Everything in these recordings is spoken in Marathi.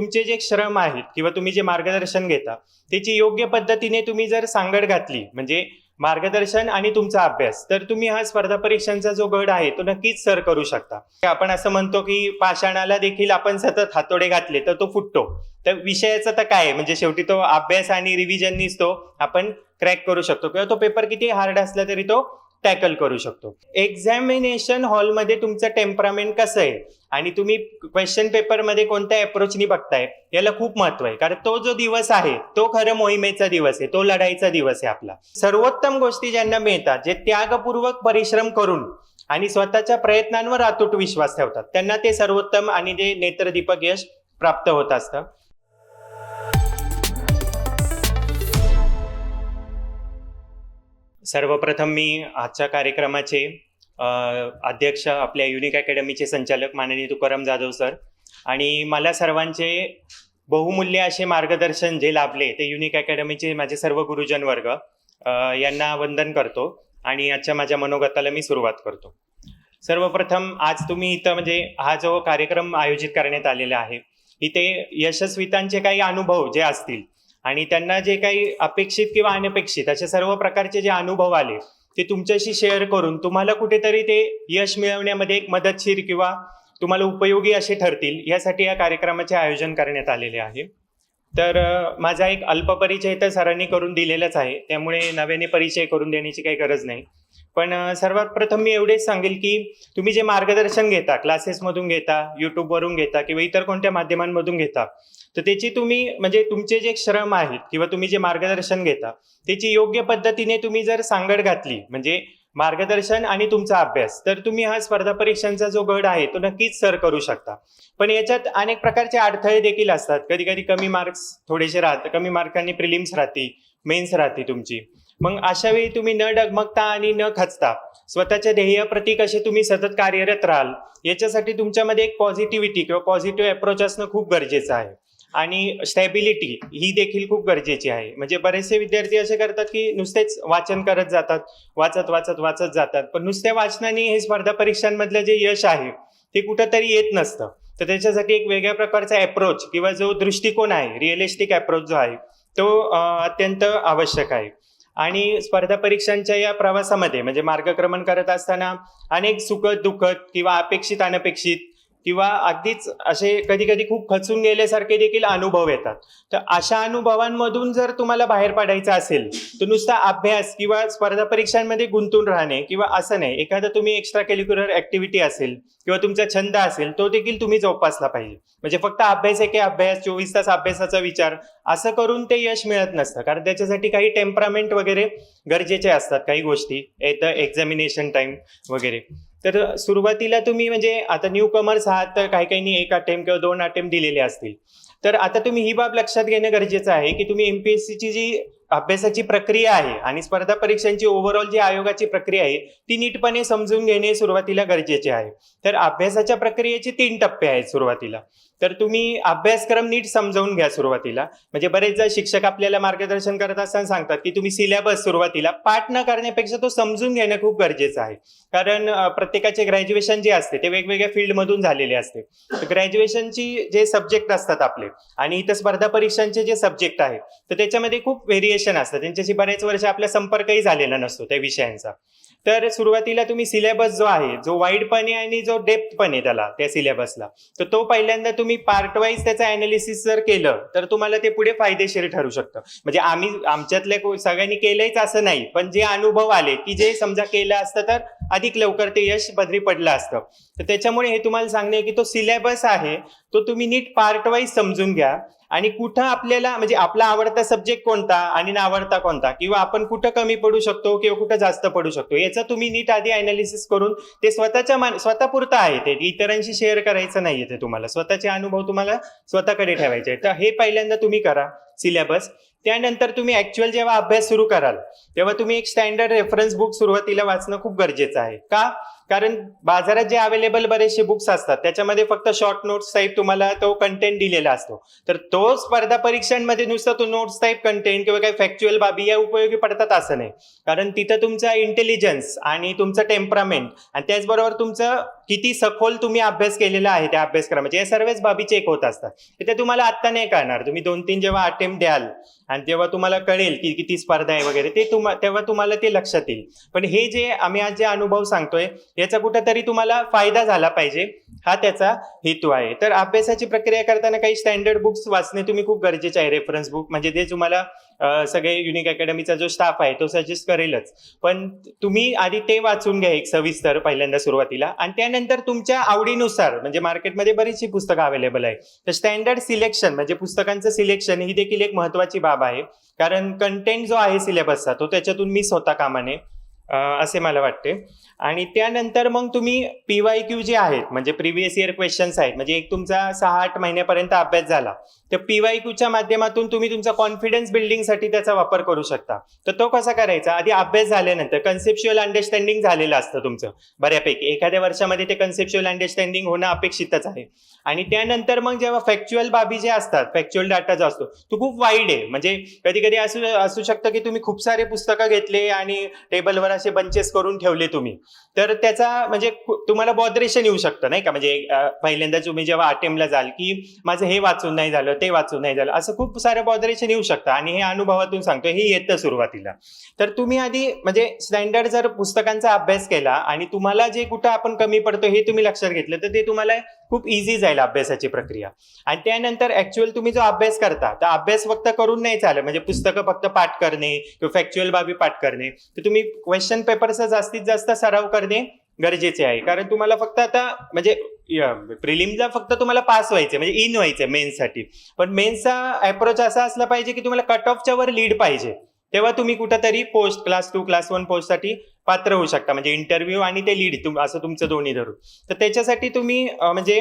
तुमचे जे श्रम आहेत किंवा तुम्ही जे मार्गदर्शन घेता त्याची योग्य पद्धतीने तुम्ही जर सांगड घातली म्हणजे मार्गदर्शन आणि तुमचा अभ्यास तर तुम्ही हा स्पर्धा परीक्षांचा जो गड आहे तो नक्कीच सर करू शकता. आपण असं म्हणतो की पाषाणाला देखील आपण सतत हातोडे घातले तर तो फुटतो. तर विषयाचा तर काय म्हणजे शेवटी तो अभ्यास आणि रिव्हिजननीच तो आपण क्रॅक करू शकतो. किंवा तो पेपर किती हार्ड असला तरी तो टॅकल करू शकतो. एक्झामिनेशन हॉलमध्ये तुमचं टेम्परामेंट कसं आहे? आणि तुम्ही क्वेश्चन पेपरमध्ये कोणत्या अप्रोचनी बघताय? याला खूप महत्त्व आहे. कारण तो जो दिवस आहे तो खरं मोहिमेचा दिवस आहे. तो लढाईचा दिवस आहे आपला. सर्वोत्तम गोष्टी ज्यांना मिळतात जे त्यागपूर्वक परिश्रम करून आणि स्वतःच्या प्रयत्नांवर अतूट विश्वास ठेवतात. त्यांना ते सर्वोत्तम आणि जे नेत्रदीपक यश प्राप्त होत असतं. सर्वप्रथम मी आजच्या कार्यक्रमाचे अध्यक्ष आपल्या युनिक अकॅडमीचे संचालक माननीय तुकाराम जाधव सर आणि मला सर्वांचे बहुमूल्य असे मार्गदर्शन जे लाभले ते युनिक अकॅडमीचे माझे सर्व गुरुजन वर्ग यांना वंदन करतो आणि आजच्या माझ्या मनोगताला मी सुरुवात करतो. सर्वप्रथम आज तुम्ही इथं म्हणजे हा जो कार्यक्रम आयोजित करण्यात आलेला आहे इथे यशस्वितांचे काही अनुभव जे असतील आणि त्यांना जे काही अपेक्षित किंवा अनपेक्षित असे सर्व प्रकारचे जे अनुभव आले ते तुमच्याशी शेअर करून तुम्हाला कुठेतरी ते यश मिळवण्यामध्ये एक मदतशीर किंवा तुम्हाला उपयोगी असे ठरतील यासाठी या कार्यक्रमाचे आयोजन करण्यात आलेले आहे. तर माझा एक अल्प परिचय तर सरांनी करून दिलेलाच आहे. त्यामुळे नव्याने परिचय करून देण्याची काही गरज नाही. पण सर्वात प्रथम मी एवढेच सांगेल की तुम्ही जे मार्गदर्शन घेता क्लासेसमधून घेता यूट्यूबवरून घेता किंवा इतर कोणत्या माध्यमांमधून घेता तर त्याची तुम्ही म्हणजे तुमचे जे श्रम आहेत किंवा तुम्ही जे मार्गदर्शन घेता त्याची योग्य पद्धतीने तुम्ही जर सांगड घातली म्हणजे मार्गदर्शन आणि तुमचा अभ्यास तर तुम्ही हा स्पर्धा परीक्षांचा जो गड आहे तो नक्कीच सर करू शकता. पण याच्यात अनेक प्रकारचे अडथळे देखील असतात. कधी कधी कमी मार्क्स थोडेसे राहतात कमी मार्कांनी प्रिलिम्स राहते मेन्स राहते तुमची. मग अशा वेळी तुम्ही न डगमगता आणि न खचता स्वतःच्या ध्येयाप्रती कसे तुम्ही सतत कार्यरत राहाल याच्यासाठी तुमच्यामध्ये एक पॉझिटिव्हिटी किंवा पॉझिटिव्ह अप्रोच असणं खूप गरजेचं आहे. आणि स्टॅबिलिटी ही देखील खूप गरजेची आहे. म्हणजे बरेचसे विद्यार्थी असे करतात की नुसतेच वाचन करत जातात वाचत वाचत वाचत जातात. पण नुसत्या वाचनाने हे स्पर्धा परीक्षांमधलं जे यश आहे ते कुठंतरी येत नसतं. तर त्याच्यासाठी एक वेगळ्या प्रकारचा अप्रोच किंवा जो दृष्टिकोन आहे रिअलिस्टिक अप्रोच जो आहे तो अत्यंत आवश्यक आहे. आणि स्पर्धा परीक्षांच्या या प्रवासामध्ये म्हणजे मार्गक्रमण करत असताना अनेक सुखद दुःखद किंवा अपेक्षित अनपेक्षित किंवा अगदीच असे कधी कधी खूप खचून गेल्यासारखे देखील अनुभव येतात. तर अशा अनुभवांमधून जर तुम्हाला बाहेर पडायचं असेल तर नुसता अभ्यास किंवा स्पर्धा परीक्षांमध्ये गुंतून राहणे किंवा असं नाही एखादा तुम्ही एक्स्ट्रा कॅलिक्युलर ऍक्टिव्हिटी असेल किंवा तुमचा छंद असेल तो देखील तुम्ही जोपासला पाहिजे. म्हणजे फक्त अभ्यास एके अभ्यास चोवीस तास अभ्यासाचा विचार असं करून ते यश मिळत नसतं. कारण त्याच्यासाठी काही टेम्परामेंट वगैरे गरजेचे असतात काही गोष्टी. एक्झामिनेशन टाइम वगैरे. तर सुरुवातीला तुम्ही म्हणजे आता न्यू कमर्स आहात तर काही काहींनी एक अटेम्प्ट किंवा दोन अटेम्प्ट दिलेले असतील. तर आता तुम्ही ही बाब लक्षात घेणं गरजेचं आहे की तुम्ही एमपीएससीची जी अभ्यासाची प्रक्रिया आहे आणि स्पर्धा परीक्षांची ओव्हरऑल जी आयोगाची प्रक्रिया आहे ती नीटपणे समजून घेणे सुरुवातीला गरजेचे आहे. तर अभ्यासाच्या प्रक्रियेचे तीन टप्पे आहेत सुरुवातीला. तर तुम्ही अभ्यासक्रम नीट समजावून घ्या सुरुवातीला. म्हणजे बरेचदा शिक्षक आपल्याला मार्गदर्शन करत असताना सांगतात की तुम्ही सिलेबस सुरुवातीला पाठ न करण्यापेक्षा तो समजून घेणं खूप गरजेचं आहे. कारण प्रत्येकाचे ग्रॅज्युएशन जे असते ते वेगवेगळ्या फील्डमधून झालेले असते. ग्रॅज्युएशनची जे सब्जेक्ट असतात आपले आणि इथं स्पर्धा परीक्षांचे जे सब्जेक्ट आहे तर त्याच्यामध्ये खूप व्हेरिएशन असतं. त्यांच्याशी बरेच वर्ष आपला संपर्कही झालेला नसतो त्या विषयांचा. तर सुरुवातीला तुम्ही सिलेबस जो आहे जो वाईडपणे आणि जो डेप्थ पण आहे त्याला त्या सिलेबसला तर तो पहिल्यांदा तुम्ही पार्ट वाईज त्याचं अनालिसिस जर केलं तर तुम्हाला ते पुढे फायदेशीर ठरू शकतं. म्हणजे आम्ही आमच्यातल्या सगळ्यांनी केलंच असं नाही पण जे अनुभव आले की जे समजा केलं असतं तर अधिक लवकर ते यश बदरी पडलं असतं. तर त्याच्यामुळे हे तुम्हाला सांगणे की तो सिलेबस आहे तो तुम्ही नीट पार्ट वाईज समजून घ्या. आणि कुठं आपल्याला म्हणजे आपला आवडता सब्जेक्ट कोणता आणि नावडता कोणता? किंवा आपण कुठं कमी पडू शकतो किंवा कुठं जास्त पडू शकतो? याचं तुम्ही नीट आधी अनालिसिस करून ते स्वतःच्या मान स्वतःपुरतं आहे ते. इतरांशी शेअर करायचं नाहीये ते तुम्हाला. स्वतःचे अनुभव तुम्हाला स्वतःकडे ठेवायचे तर हे पहिल्यांदा तुम्ही करा सिलेबस त्यानंतर तुम्ही ऍक्च्युअल जेव्हा अभ्यास सुरू कराल तेव्हा तुम्ही एक स्टँडर्ड रेफरन्स बुक सुरुवातीला वाचणं खूप गरजेचं आहे. का? कारण बाजारात जे अवेलेबल बरेचसे बुक्स असतात त्याच्यामध्ये फक्त शॉर्ट नोट्स टाईप तुम्हाला तो कंटेंट दिलेला असतो. तर तो स्पर्धा परीक्षांमध्ये नुसतं तो नोट्स टाईप कंटेंट किंवा काही फॅक्च्युअल बाबी या उपयोगी पडतात असं नाही. कारण तिथं तुमचा इंटेलिजन्स आणि तुमचं टेम्परामेंट आणि त्याचबरोबर तुमचं किती सखोल तुम्ही अभ्यास केलेला आहे त्या अभ्यासक्रमाचे या सर्वच बाबी चेक होत असतात. ते तुम्हाला आत्ता नाही कळणार. तुम्ही दोन तीन जेव्हा अटेम्प्ट द्याल आणि तेव्हा तुम्हाला कळेल की किती स्पर्धा आहे वगैरे ते तुम्हा तेव्हा तुम्हाला ते लक्षात येईल. पण हे जे आम्ही आज जे अनुभव सांगतोय याचा कुठेतरी तुम्हाला फायदा झाला पाहिजे. हा त्याचा हेतू आहे. तर अभ्यासाची प्रक्रिया करताना काही स्टँडर्ड बुक्स वाचणे तुम्ही खूप गरजेचे आहे. रेफरन्स बुक म्हणजे ते तुम्हाला सगळे युनिक अकॅडमीचा जो स्टाफ आहे तो सजेस्ट करेलच. पण तुम्ही आधी ते वाचून घ्या एक सविस्तर पहिल्यांदा सुरुवातीला. आणि त्यानंतर तुमच्या आवडीनुसार म्हणजे मार्केटमध्ये बरीचशी पुस्तकं अवेलेबल आहे तर स्टँडर्ड सिलेक्शन म्हणजे पुस्तकांचं सिलेक्शन ही देखील एक महत्वाची बाब आहे. कारण कंटेंट जो आहे सिलेबसचा तो त्याच्यातून मी स्वतः कामाने. असे मला वाटते. आणि त्यानंतर मग तुम्ही पी वाय क्यू जे आहेत म्हणजे प्रिव्हियस इयर क्वेश्चन्स आहेत म्हणजे एक तुमचा सहा आठ महिन्यापर्यंत अभ्यास झाला तर पी वाय क्यूच्या माध्यमातून तुम्ही तुमचा कॉन्फिडन्स बिल्डिंगसाठी त्याचा वापर करू शकता. तर तो कसा करायचा? आधी अभ्यास झाल्यानंतर कन्सेप्च्युअल अंडरस्टँडिंग झालेलं असतं तुमचं. बऱ्यापैकी. एखाद्या वर्षामध्ये ते कन्सेप्च्युअल अंडरस्टँडिंग होणं अपेक्षितच आहे. आणि त्यानंतर मग जेव्हा फॅक्च्युअल बाबी जे असतात फॅक्च्युअल डाटा जो असतो तो खूप वाईड आहे. म्हणजे कधी कधी असू असू शकतं की तुम्ही खूप सारे पुस्तकं घेतले आणि टेबलवर असे बंचेस करून ठेवले तुम्ही. तर त्याचा म्हणजे तुम्हाला बॉदरेशन येऊ शकतं नाही का? म्हणजे पहिल्यांदा तुम्ही जेव्हा अटेम्पला जाल की माझं हे वाचून नाही झालं ते वाचून नाही झालं असं खूप सारं बॉदरेशन येऊ शकतं आणि हे अनुभवातून सांगतो हे येतं सुरुवातीला. तर तुम्ही आधी म्हणजे स्टँडर्ड जर पुस्तकांचा अभ्यास केला आणि तुम्हाला जे कुठं आपण कमी पडतो हे तुम्ही लक्षात घेतलं तर ते तुम्हाला खूप इझी जाईल अभ्यासाची प्रक्रिया. आणि त्यानंतर ऍक्च्युअल तुम्ही जो अभ्यास करता तर अभ्यास फक्त करून नाही चालेल म्हणजे पुस्तकं फक्त पाठ करणे किंवा फॅक्च्युअल बाबी पाठ करणे. तर तुम्ही क्वेश्चन पेपरचा जास्तीत जास्त सराव करणे गरजेचे आहे. कारण तुम्हाला फक्त आता म्हणजे प्रिलिमला फक्त तुम्हाला पास व्हायचे म्हणजे इन व्हायचे मेन्ससाठी पण मेन्सचा अप्रोच असा असला पाहिजे की तुम्हाला कट ऑफच्या वर लीड पाहिजे. तेव्हा तुम्ही कुठंतरी post class two class one पोस्टसाठी पात्र होऊ शकता. म्हणजे इंटरव्ह्यू आणि ते लीड तुम असं तुमचं दोन्ही धरून. तर त्याच्यासाठी तुम्ही म्हणजे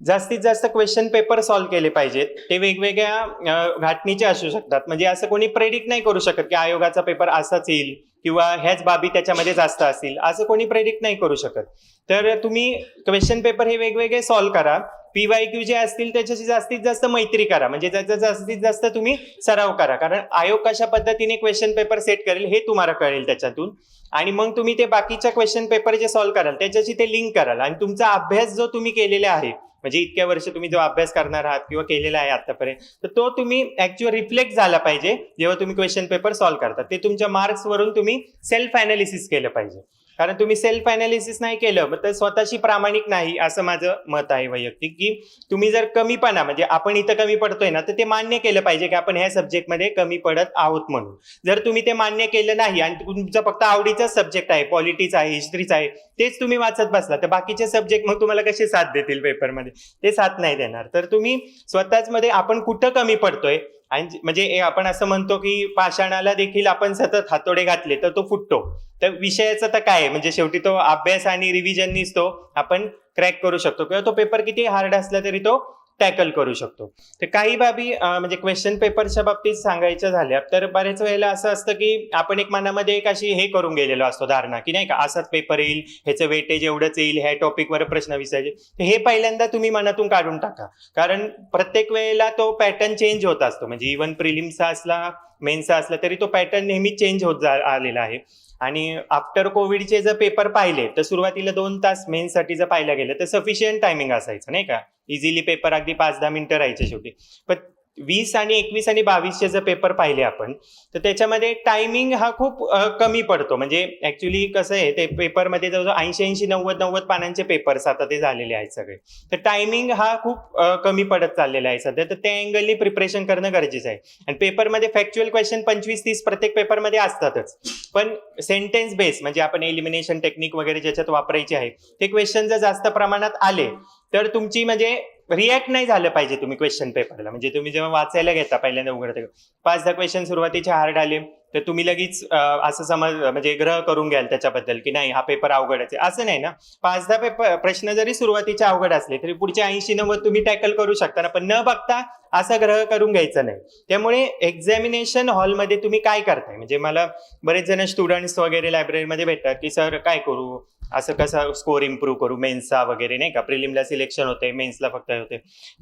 जास्तीत जास्त क्वेश्चन पेपर सॉल्व्ह केले पाहिजेत. ते वेगवेगळ्या घाटणीचे असू शकतात. म्हणजे असं कोणी प्रेडिक्ट नाही करू शकत की आयोगाचा पेपर असाच येईल किंवा ह्याच बाबी त्याच्यामध्ये जास्त असतील असं कोणी प्रेडिक्ट नाही करू शकत. तर तुम्ही क्वेश्चन पेपर हे वेगवेगळे सॉल्व्ह करा. पी वाय क्यू जे असतील त्याच्याशी जास्तीत जास्त मैत्री करा. म्हणजे त्याचा जास्तीत जास्त तुम्ही सराव करा. कारण आयोग कशा पद्धतीने क्वेश्चन पेपर सेट करेल हे तुम्हाला कळेल त्याच्यातून. आणि मग तुम्ही ते बाकीच्या क्वेश्चन पेपर जे सॉल्व्ह कराल त्याच्याशी ते लिंक कराल. आणि तुमचा अभ्यास जो तुम्ही केलेला आहे म्हणजे इतक्या वर्ष तुम्ही जो अभ्यास करणार आहात किंवा केलेला आहे आतापर्यंत तर तो तुम्ही ऍक्च्युअल रिफ्लेक्ट झाला पाहिजे जेव्हा तुम्ही क्वेश्चन पेपर सॉल्व्ह करता. ते तुमच्या मार्क्स वरून तुम्ही सेल्फ अनालिसिस केलं पाहिजे. कारण तुम्ही सेल्फ अनालिसिस नाही केलं मग तर स्वतःशी प्रामाणिक नाही असं माझं मत आहे वैयक्तिक की तुम्ही जर कमीपणा म्हणजे आपण इथं कमी पडतोय ना तर ते मान्य केलं पाहिजे की आपण ह्या सब्जेक्टमध्ये कमी पडत आहोत म्हणून. जर तुम्ही ते मान्य केलं नाही आणि तुमचा फक्त आवडीचाच सब्जेक्ट आहे पॉलिटिक्स आहे हिस्ट्रीच आहे तेच तुम्ही वाचत बसला तर बाकीचे सब्जेक्ट मग तुम्हाला कसे साथ देतील पेपरमध्ये ते साथ नाही देणार. तर तुम्ही स्वतःच मध्ये आपण कुठं कमी पडतोय आणि म्हणजे आपण असं म्हणतो की पाषाणाला देखील आपण सतत हातोडे घातले तर तो फुटतो तर विषयाचं तर काय आहे? म्हणजे शेवटी तो अभ्यास आणि रिव्हिजननीच तो आपण क्रॅक करू शकतो किंवा तो पेपर किती हार्ड असला तरी तो टॅकल करू शकतो. तर काही बाबी म्हणजे क्वेश्चन पेपरच्या बाबतीत सांगायच्या झाल्या तर बऱ्याच वेळेला असं असतं की आपण एक मनामध्ये एक अशी हे करून गेलेलो असतो धारणा की नाही का असाच पेपर येईल ह्याचं वेटेज एवढंच येईल ह्या टॉपिकवर प्रश्न विचारायचे. तर हे पहिल्यांदा तुम्ही मनातून काढून टाका. कारण प्रत्येक वेळेला तो पॅटर्न चेंज होत असतो. म्हणजे इव्हन प्रिलिम्सचा असला मेन्सचा असला तरी तो पॅटर्न नेहमी चेंज होत जा आलेला आहे. आणि आफ्टर कोविडचे जर पेपर पाहिले तर सुरुवातीला दोन तास मेन्ससाठी जर पाहिलं गेलं तर सफिशियंट टायमिंग असायचं नाही का? इझिली पेपर अगदी पाच दहा मिनिटं राहायचे शेवटी. पण वीस आणि एकवीस आणि बावीसचे जर पेपर पाहिले आपण तर त्याच्यामध्ये टायमिंग हा खूप कमी पडतो. म्हणजे ऍक्च्युली कसं आहे ते पेपरमध्ये जवळजवळ ऐंशी ऐंशी नव्वद नव्वद पानांचे पेपर्स आता ते झालेले आहेत सगळे. तर टायमिंग हा खूप कमी पडत चाललेला आहे सध्या. तर त्या अँगलनी प्रिपरेशन करणं गरजेचं आहे. आणि पेपरमध्ये फॅक्च्युअल क्वेश्चन पंचवीस तीस प्रत्येक पेपरमध्ये असतातच. पण सेंटेन्स बेस म्हणजे आपण एलिमिनेशन टेक्निक वगैरे ज्याच्यात वापरायचे आहे ते क्वेश्चन जर जास्त प्रमाणात आले तर तुमची म्हणजे रिॲक्ट नाही झालं पाहिजे तुम्ही क्वेश्चन पेपरला म्हणजे तुम्ही जेव्हा वाचायला घेता पहिल्यांदा उघडते. पाच दहा क्वेश्चन सुरुवातीचे हार्ड आले तर तुम्ही लगेच असं समज म्हणजे ग्रह करून घ्याल त्याच्याबद्दल की नाही हा पेपर अवघडच आहे. असं नाही ना. पाच दहा पेपर प्रश्न जरी सुरुवातीचे अवघड असले तरी पुढच्या ऐंशी नव्वद तुम्ही टॅकल करू शकता ना. पण न बघता असा ग्रह करून घ्यायचा नाही. त्यामुळे एक्झामिनेशन हॉलमध्ये तुम्ही काय करताय? म्हणजे मला बरेच जण स्टुडंट्स वगैरे लायब्ररीमध्ये भेटतात की सर काय करू? असं कसं स्कोर इम्प्रूव्ह करू? मेन्सचा वगैरे नाही का? प्रिलिमला सिलेक्शन होते मेन्सला फक्त होते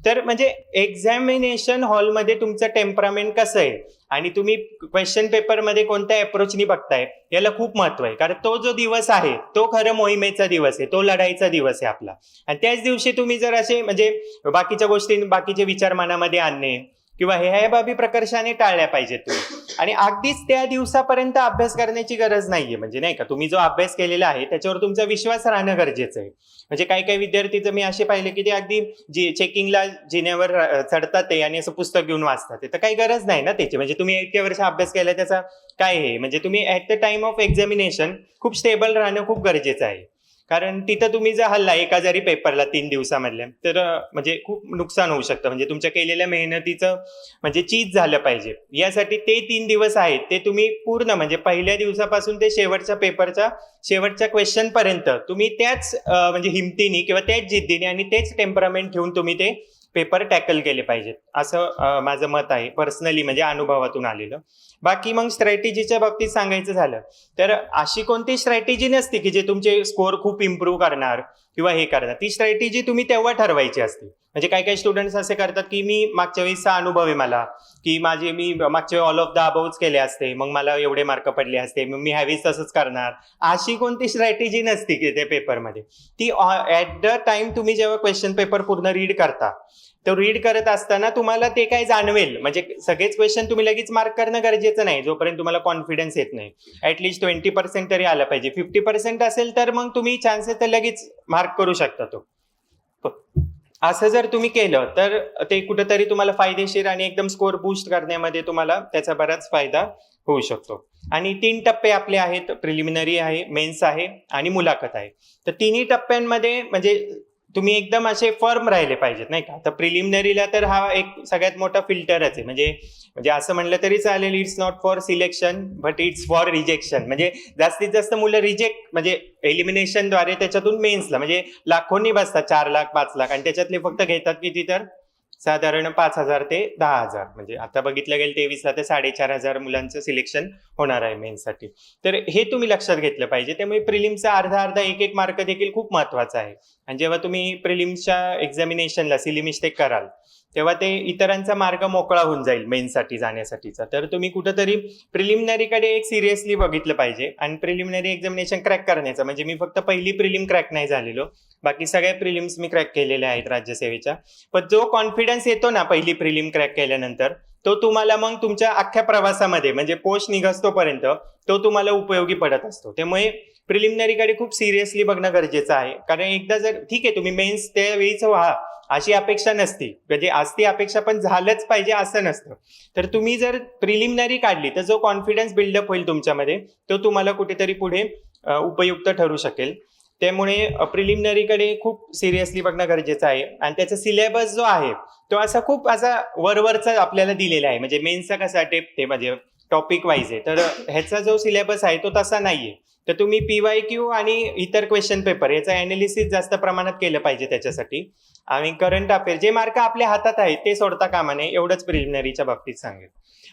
तर म्हणजे एक्झामिनेशन हॉलमध्ये तुमचं टेम्परामेंट कसं आहे? आणि तुम्ही क्वेश्चन पेपरमध्ये कोणत्या अप्रोचनी बघताय? याला खूप महत्त्व आहे. कारण तो जो दिवस आहे तो खरं मोहिमेचा दिवस आहे. तो लढाईचा दिवस आहे आपला. आणि त्याच दिवशी तुम्ही जर असे म्हणजे बाकीच्या गोष्टी बाकीचे विचार मनामध्ये आणणे किंवा हे ह्या बाबी प्रकर्षाने टाळल्या पाहिजेत तुम्ही. आणि अगदीच त्या दिवसापर्यंत अभ्यास करण्याची गरज नाहीये. म्हणजे नाही का तुम्ही जो अभ्यास केलेला आहे त्याच्यावर तुमचा विश्वास राहणं गरजेचं आहे. म्हणजे काही काही विद्यार्थीचं मी असे पाहिले की ते अगदी जी चेकिंगला जिन्यावर चढतात ते आणि असं पुस्तक घेऊन वाचतात. ते. तर काही गरज नाही ना त्याची. म्हणजे तुम्ही इतक्या वर्ष अभ्यास केला त्याचा काय आहे म्हणजे तुम्ही at the time of examination खूप स्टेबल राहणं खूप गरजेचं आहे. कारण तिथं तुम्ही जर हल्ला एका जरी पेपरला तीन दिवसामधल्या तर म्हणजे खूप नुकसान होऊ शकतं. म्हणजे तुमच्या केलेल्या मेहनतीचं म्हणजे चीज झालं पाहिजे. यासाठी ते तीन दिवस आहेत. ते तुम्ही पूर्ण म्हणजे पहिल्या दिवसापासून ते शेवटच्या पेपरच्या शेवटच्या क्वेश्चनपर्यंत तुम्ही त्याच म्हणजे हिमतीने किंवा त्याच जिद्दीने आणि तेच टेम्परामेंट ठेवून तुम्ही ते पेपर टॅकल केले पाहिजेत. असं माझं मत आहे. पर्सनली म्हणजे अनुभवातून आलेलं. बाकी मग स्ट्रॅटेजीच्या बाबतीत सांगायचं झालं तर अशी कोणती स्ट्रॅटेजी नसते की जे तुमचे स्कोअर खूप इम्प्रूव्ह करणार किंवा हे करणार. ती स्ट्रॅटेजी तुम्ही तेव्हा ठरवायची असते. म्हणजे काही काही स्टुडंट्स असे करतात की मी मागच्या वेळेसचा अनुभव आहे मला की माझे मी मागच्या वेळी ऑल ऑफ द अबाउच केले असते मग मला एवढे मार्क पडले असते मग मी ह्यावेळेस तसंच करणार. अशी कोणती स्ट्रॅटेजी नसती की त्या पेपरमध्ये ती ऍट द टाइम तुम्ही जेव्हा क्वेश्चन पेपर पूर्ण रीड करता तो रीड करत असताना तुम्हाला ते काय जाणवेल? म्हणजे सगळेच क्वेश्चन तुम्ही लगेच मार्क करणं गरजेचं नाही जोपर्यंत तुम्हाला कॉन्फिडन्स येत नाही. ऍटलिस्ट ट्वेंटी पर्सेंट तरी आलं पाहिजे. फिफ्टी पर्सेंट असेल तर मग तुम्ही चान्सेस तर लगेच मार्क करू शकता तो. असं जर तुम्ही केलं तर ते कुठेतरी तुम्हाला फायदेशीर आणि एकदम स्कोअर बूस्ट करण्यामध्ये तुम्हाला त्याचा बराच फायदा होऊ शकतो. आणि तीन टप्पे आपले आहेत प्रिलिमिनरी आहे मेन्स आहे आणि मुलाखत आहे. तर तिन्ही टप्प्यांमध्ये म्हणजे तुम्ही एकदम असे फर्म राहिले पाहिजेत नाही का? तर प्रिलिमिनरीला तर हा एक सगळ्यात मोठा फिल्टरच आहे. म्हणजे म्हणजे असं म्हणलं तरी चालेल it's not for selection but it's for rejection म्हणजे जास्तीत जास्त मुलं रिजेक्ट म्हणजे एलिमिनेशनद्वारे त्याच्यातून मेन्सला म्हणजे लाखोंनी बसतात चार लाख पाच लाख आणि त्याच्यातले फक्त घेतात किती तर? साधारण पाच हजार ते दहा हजार. म्हणजे आता बघितलं गेलं तेवीसला ते साडेचार हजार मुलांचं सिलेक्शन होणार आहे मेन्ससाठी तर हे तुम्ही लक्षात घेतलं पाहिजे. त्यामुळे प्रिलिमचा अर्धा अर्धा एक एक मार्क देखील खूप महत्त्वाचा आहे. आणि जेव्हा तुम्ही प्रिलिम्सच्या एक्झामिनेशनला सिलिमिस्टेक कराल तेव्हा ते इतरांचा मार्ग मोकळा होऊन जाईल मेनसाठी जाण्यासाठीचा. तर तुम्ही कुठंतरी प्रिलिमिनरीकडे एक सिरियसली बघितलं पाहिजे आणि प्रिलिमिनरी एक्झामिनेशन क्रॅक करण्याचं. म्हणजे मी फक्त पहिली प्रिलिम क्रॅक नाही झालेलो. बाकी सगळ्या प्रिलिम्स मी क्रॅक केलेल्या आहेत राज्यसेवेच्या. पण जो कॉन्फिडन्स येतो ना पहिली प्रिलिम क्रॅक केल्यानंतर तो तुम्हाला मग तुमच्या अख्ख्या प्रवासामध्ये म्हणजे पोस्ट निघस्तोपर्यंत तो तुम्हाला उपयोगी पडत असतो. त्यामुळे प्रिलिमिनरीकडे खूप सिरियसली बघणं गरजेचं आहे. कारण एकदा जर ठीक आहे तुम्ही मेन्स त्यावेळीच व्हा. अशी अपेक्षा नसती. म्हणजे असती अपेक्षा पण झालंच पाहिजे असं नसतं. तर तुम्ही जर प्रिलिमिनरी काढली तर जो कॉन्फिडन्स बिल्डअप होईल तुमच्यामध्ये तो तुम्हाला कुठेतरी पुढे उपयुक्त ठरू शकेल. त्यामुळे प्रिलिमिनरीकडे खूप सिरियसली बघणं गरजेचं आहे. आणि त्याचा सिलेबस जो आहे तो असा खूप असा वरवरचा आपल्याला दिलेला आहे. म्हणजे मेन्सचा कसा टेप ते म्हणजे टॉपिक वाईज आहे. तर ह्याचा जो सिलेबस आहे तो तसा नाहीये. तर तुम्ही पीवाय क्यू आणि इतर क्वेश्चन पेपर याचं अनालिसिस जास्त प्रमाणात केलं पाहिजे त्याच्यासाठी. आणि करंट अफेअर जे मार्क आपल्या हातात आहेत ते सोडता कामा नये एवढंच प्रिलिमिनरीच्या बाबतीत सांगेल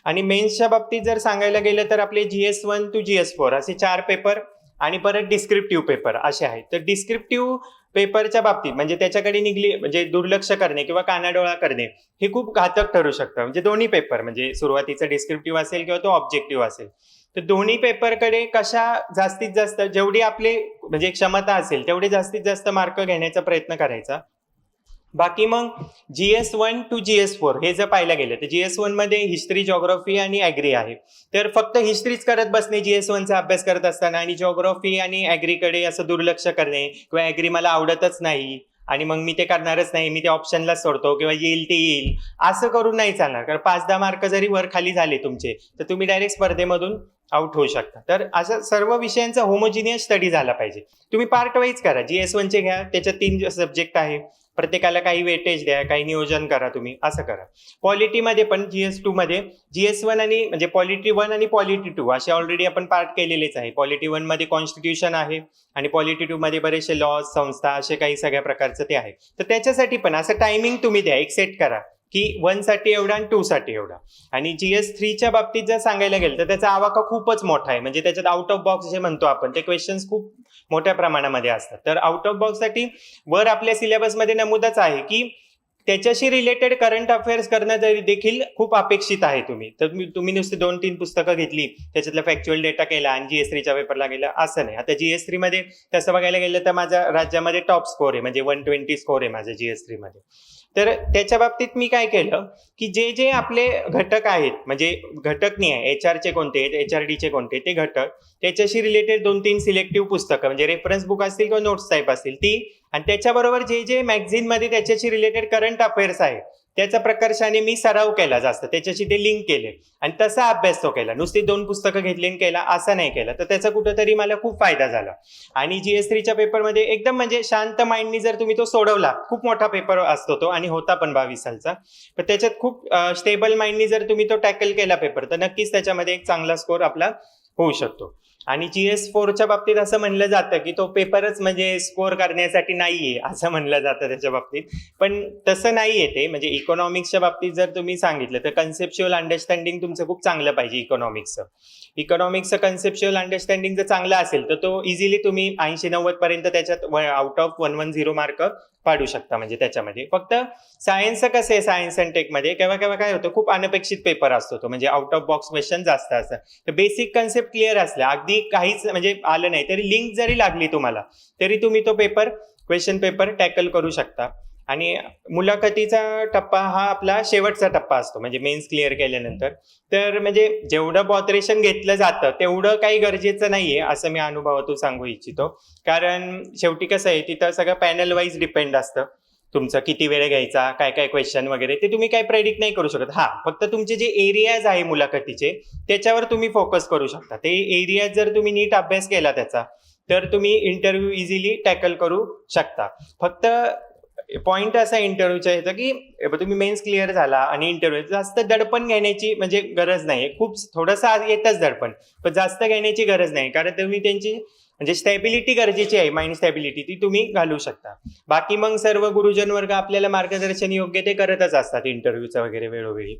आणि मेन्सच्या बाबतीत जर सांगायला गेलं तर आपले GS one two GS four असे चार पेपर आणि परत डिस्क्रिप्टिव्ह पेपर असे आहेत. तर डिस्क्रिप्टिव्ह पेपरच्या बाबतीत म्हणजे त्याच्याकडे निघली म्हणजे दुर्लक्ष करणे किंवा कानाडोळा करणे हे खूप घातक ठरू शकतं. म्हणजे दोन्ही पेपर म्हणजे सुरुवातीचा डिस्क्रिप्टिव्ह असेल किंवा तो ऑब्जेक्टिव्ह असेल. तर दोन्ही पेपरकडे कशा जास्तीत जास्त जेवढी आपली म्हणजे क्षमता असेल तेवढे जास्तीत जास्त मार्क घेण्याचा प्रयत्न करायचा. बाकी मग GS one two G S four हे जर पाहायला गेलं तर जीएस वनमध्ये हिस्ट्री जॉग्रॉफी आणि ॲग्री आहे. तर फक्त हिस्ट्रीच करत बसणे जीएस वनचा अभ्यास करत असताना आणि जॉग्रफी आणि ॲग्रीकडे असं दुर्लक्ष करणे किंवा ॲग्री मला आवडतच नाही आणि मग मी ते करणारच नाही मी ते ऑप्शनलाच सोडतो किंवा येईल ते येईल असं करून नाही चालणार. कारण पाच दहा मार्क जरी वर खाली झाले तुमचे तर तुम्ही डायरेक्ट स्पर्धेमधून आउट होऊ शकता तर असं सर्व विषयांचा होमोजिनियस स्टडी झाला पाहिजे. तुम्ही पार्ट वाईज करा. जी एस वनचे घ्या. त्याच्यात तीन सब्जेक्ट आहे. प्रत्येकाला काही वेटेज द्या काही नियोजन करा तुम्ही. असं करा. पॉलिटीमध्ये पण जी एस टूमध्ये जी एस वन आणि म्हणजे पॉलिटी वन आणि पॉलिटी टू असे ऑलरेडी आपण पार्ट केलेलेच आहे. पॉलिटी वनमध्ये कॉन्स्टिट्यूशन आहे आणि पॉलिटी टूमध्ये बरेचसे लॉज संस्था असे काही सगळ्या प्रकारचं ते आहे. तर त्याच्यासाठी पण असं टायमिंग तुम्ही द्या. एक सेट करा. की वनसाठी एवढा आणि टू साठी एवढा. आणि जी एस थ्रीच्या बाबतीत जर सांगायला गेलं तर त्याचा आवाका खूपच मोठा आहे. म्हणजे त्याच्यात आउट ऑफ बॉक्स जे म्हणतो आपण ते क्वेश्चन्स खूप मोठ्या प्रमाणामध्ये असतात. तर आउट ऑफ बॉक्ससाठी वर आपल्या सिलेबसमध्ये नमूदच आहे की त्याच्याशी रिलेटेड करंट अफेअर्स करणं देखील खूप अपेक्षित आहे तुम्ही. तर तुम्ही नुसती दोन तीन पुस्तकं घेतली त्याच्यातला फॅक्च्युअल डेटा केला आणि जीएस थ्रीच्या पेपरला गेला असं नाही. आता जी एसमध्ये तसं बघायला गेलं तर माझ्या राज्यामध्ये टॉप स्कोर आहे म्हणजे वन ट्वेंटी स्कोर आहे माझ्या जी एसमध्ये. तर त्याच्या बाबतीत मी काय केलं की जे जे आपले घटक आहेत म्हणजे घटक नाही आहे एच आरचे कोणते एच आर डीचे कोणते ते घटक त्याच्याशी रिलेटेड दोन तीन सिलेक्टिव्ह पुस्तकं म्हणजे रेफरन्स बुक असतील किंवा नोट्स टाईप असतील ती आणि त्याच्याबरोबर जे जे मॅगझिनमध्ये त्याच्याशी रिलेटेड करंट अफेअर्स आहे त्याचा प्रकर्षाने मी सराव केला जास्त. त्याच्याशी ते लिंक केले. आणि तसा अभ्यास तो केला. नुसती दोन पुस्तकं घेतली आणि केला असं नाही केलं. तर त्याचा कुठंतरी मला खूप फायदा झाला. आणि जीएस थ्रीच्या पेपरमध्ये एकदम म्हणजे शांत माइंडनी जर तुम्ही तो सोडवला खूप मोठा पेपर असतो तो आणि होता पण बावीस सालचा. पण त्याच्यात खूप स्टेबल माइंडनी जर तुम्ही तो टॅकल केला पेपर तर नक्कीच त्याच्यामध्ये एक चांगला स्कोर आपला होऊ शकतो. आणि जी एस फोरच्या बाबतीत असं म्हणलं जातं की तो पेपरच म्हणजे स्कोअर करण्यासाठी नाहीये असं म्हणलं जातं त्याच्या बाबतीत. पण तसं नाहीये ते. म्हणजे इकॉनॉमिक्सच्या बाबतीत जर तुम्ही सांगितलं तर कन्सेप्च्युअल अंडरस्टँडिंग तुमचं खूप चांगलं पाहिजे इकॉनॉमिक्सचं इकॉनॉमिक्सचं कन्सेप्च्युअल अंडरस्टँडिंग जर चांगलं असेल तर तो इझिली तुम्ही ऐंशी नव्वद पर्यंत त्याच्यात out of one one zero mark पाडू शकता म्हणजे त्याच्यामध्ये. फक्त सायन्स कसं आहे सायन्स अँड टेकमध्ये केव्हा केव्हा काय होतं खूप अनपेक्षित पेपर असतो तो. म्हणजे आउट ऑफ बॉक्स क्वेश्चन जास्त असतं तर बेसिक कन्सेप्ट क्लिअर असल्या अगदी काहीच म्हणजे आलं नाही. तरी लिंक जरी लागली तुम्हाला तरी तुम्ही तो पेपर क्वेश्चन पेपर टॅकल करू शकता. आणि मुलाखतीचा टप्पा हा आपला शेवटचा टप्पा असतो म्हणजे मेन्स क्लिअर केल्यानंतर. तर म्हणजे जेवढं बॉथरेशन घेतलं जातं तेवढं काही गरजेचं नाहीये असं मी अनुभवातून सांगू इच्छितो. कारण शेवटी कसं आहे तिथं सगळं पॅनल वाईज डिपेंड असतं. तुमचा किती वेळ घ्यायचा काय काय क्वेश्चन वगैरे ते तुम्ही काय प्रेडिक्ट नाही करू शकत. हा फक्त तुमचे जे एरियाज आहे मुलाखतीचे त्याच्यावर तुम्ही फोकस करू शकता. ते एरियाज जर तुम्ही नीट अभ्यास केला त्याचा तर तुम्ही इंटरव्ह्यू इझिली टॅकल करू शकता. फक्त पॉइंट असा इंटरव्ह्यूचा येतं की तुम्ही मेन्स क्लिअर झाला आणि इंटरव्ह्यू जास्त दडपण घेण्याची म्हणजे गरज नाही खूप थोडंसं येतच दडपण पण जास्त घेण्याची गरज नाही. कारण तुम्ही त्यांची म्हणजे स्टॅबिलिटी गरजेची आहे माइंड स्टॅबिलिटी ती तुम्ही घालू शकता. बाकी मग सर्व गुरुजन वर्ग आपल्याला मार्गदर्शन योग्य ते करतच असतात इंटरव्ह्यूचं वगैरे वेळोवेळी.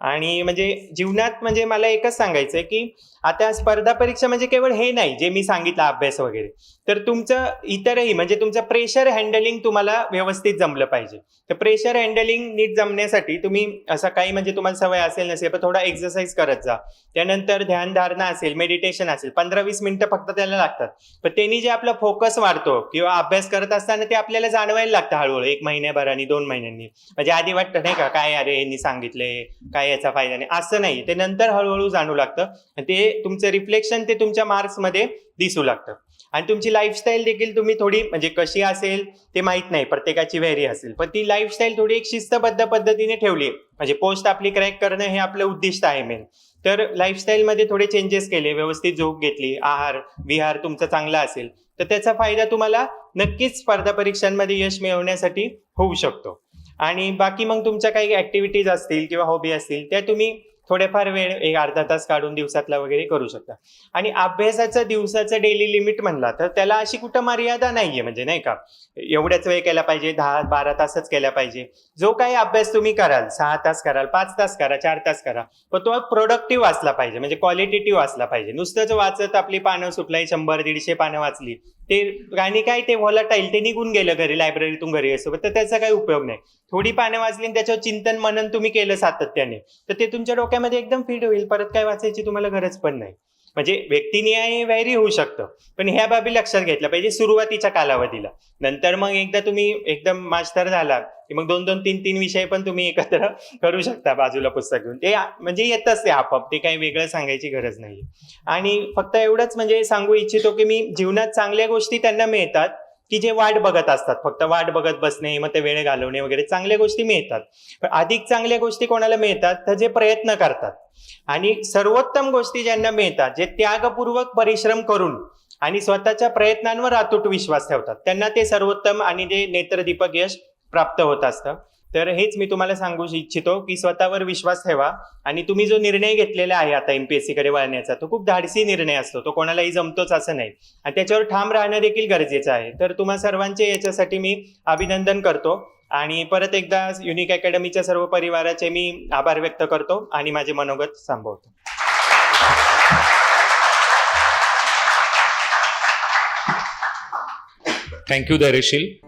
आणि म्हणजे जीवनात म्हणजे मला एकच सांगायचं आहे की आता स्पर्धा परीक्षा म्हणजे केवळ हे नाही जे मी सांगितलं अभ्यास वगैरे. तर तुमचं इतरही म्हणजे तुमचं प्रेशर हँडलिंग तुम्हाला व्यवस्थित जमलं पाहिजे. तर प्रेशर हँडलिंग नीट जमण्यासाठी तुम्ही असं काही म्हणजे तुम्हाला सवय असेल नसेल पण थोडा एक्सरसाइज करत जा. त्यानंतर ध्यानधारणा असेल मेडिटेशन असेल पंधरा वीस मिनिटं फक्त त्याला लागतात. पण त्यांनी जे आपला फोकस वाढतो किंवा अभ्यास करत असताना ते आपल्याला जाणवायला लागतं हळूहळू एक महिन्याभरानी दोन महिन्यांनी. म्हणजे आधी वाटतं नाही का काय अरे यांनी सांगितले काय याचा फायदा नाही. असं नाही. ते नंतर हळूहळू जाणू लागतं. ते तुमचं रिफ्लेक्शन ते तुमच्या मार्क्समध्ये दिसू लागतं. आणि तुमची लाईफस्टाईल देखील तुम्ही थोडी म्हणजे कशी असेल ते माहीत नाही. प्रत्येकाची व्हेरी असेल. पण ती लाईफस्टाईल थोडी एक शिस्तबद्ध पद्धतीने ठेवली. म्हणजे पोस्ट आपली क्रॅक करणं हे आपलं उद्दिष्ट आहे मेन तर लाईफस्टाईलमध्ये थोडे चेंजेस केले. व्यवस्थित झोप घेतली. आहार विहार तुमचा चांगला असेल. तर त्याचा फायदा तुम्हाला नक्कीच स्पर्धा परीक्षांमध्ये यश मिळवण्यासाठी होऊ शकतो. आणि बाकी मग तुमच्या काही ऍक्टिव्हिटीज असतील किंवा हॉबी असतील त्या तुम्ही थोडेफार वेळ एक अर्धा तास काढून दिवसातला वगैरे करू शकता. आणि अभ्यासाचं दिवसाचं डेली लिमिट म्हणला तर त्याला अशी कुठं मर्यादा नाहीये म्हणजे नाही का? एवढ्याच वेळ केला पाहिजे दहा बारा तासच केला पाहिजे. जो काही अभ्यास तुम्ही कराल सहा तास कराल पाच तास करा चार तास करा पण तो प्रोडक्टिव्ह असला पाहिजे म्हणजे क्वालिटेटिव्ह असला पाहिजे. नुसतंच वाचत आपली पानं सुटलाई शंभर दीडशे पानं वाचली ते गाणी काय ते व्हॉलाटाईल ते निघून गेलं घरी लायब्ररीतून घरी असं तर त्याचा काही उपयोग नाही. थोडी पाने वाचली आणि त्याच्यावर चिंतन मनन तुम्ही केलं सातत्याने. तर ते तुमच्या डोक्यामध्ये एकदम फिट होईल. परत काय वाचायची तुम्हाला गरज पण नाही. म्हणजे व्यक्तिनिहाय व्हॅरी होऊ शकतं. पण ह्या बाबी लक्षात घेतल्या पाहिजे सुरुवातीच्या कालावधीला. नंतर मग एकदा तुम्ही एकदम मास्टर झाला की मग दोन दोन तीन तीन विषय पण तुम्ही एकत्र करू शकता बाजूला पुस्तक घेऊन. ते म्हणजे येतच ते आपोआप. ते काही वेगळं सांगायची गरज नाही आणि फक्त एवढंच म्हणजे सांगू इच्छितो की मी जीवनात चांगल्या गोष्टी त्यांना मिळतात. की जे वाट बघत असतात फक्त वाट बघत बसणे मग ते वेळ घालवणे वगैरे चांगल्या गोष्टी मिळतात. पण अधिक चांगल्या गोष्टी कोणाला मिळतात तर जे प्रयत्न करतात. आणि सर्वोत्तम गोष्टी ज्यांना मिळतात जे त्यागपूर्वक परिश्रम करून आणि स्वतःच्या प्रयत्नांवर अतूट विश्वास ठेवतात. त्यांना ते सर्वोत्तम आणि जे नेत्रदीपक यश प्राप्त होत असतं. तर हेच मी तुम्हाला सांगू इच्छितो की स्वतःवर विश्वास ठेवा. आणि तुम्ही जो निर्णय घेतलेला आहे आता एमपीएससी कडे वळण्याचा तो खूप धाडसी निर्णय असतो. तो कोणालाही जमतोच असं नाही. आणि त्याच्यावर ठाम राहणं देखील गरजेचं आहे. तर तुम्हा सर्वांचे याच्यासाठी मी अभिनंदन करतो. आणि परत एकदा युनिक अकॅडमीच्या सर्व परिवाराचे मी आभार व्यक्त करतो आणि माझे मनोगत संभवतो थँक्यू धैर्यशील.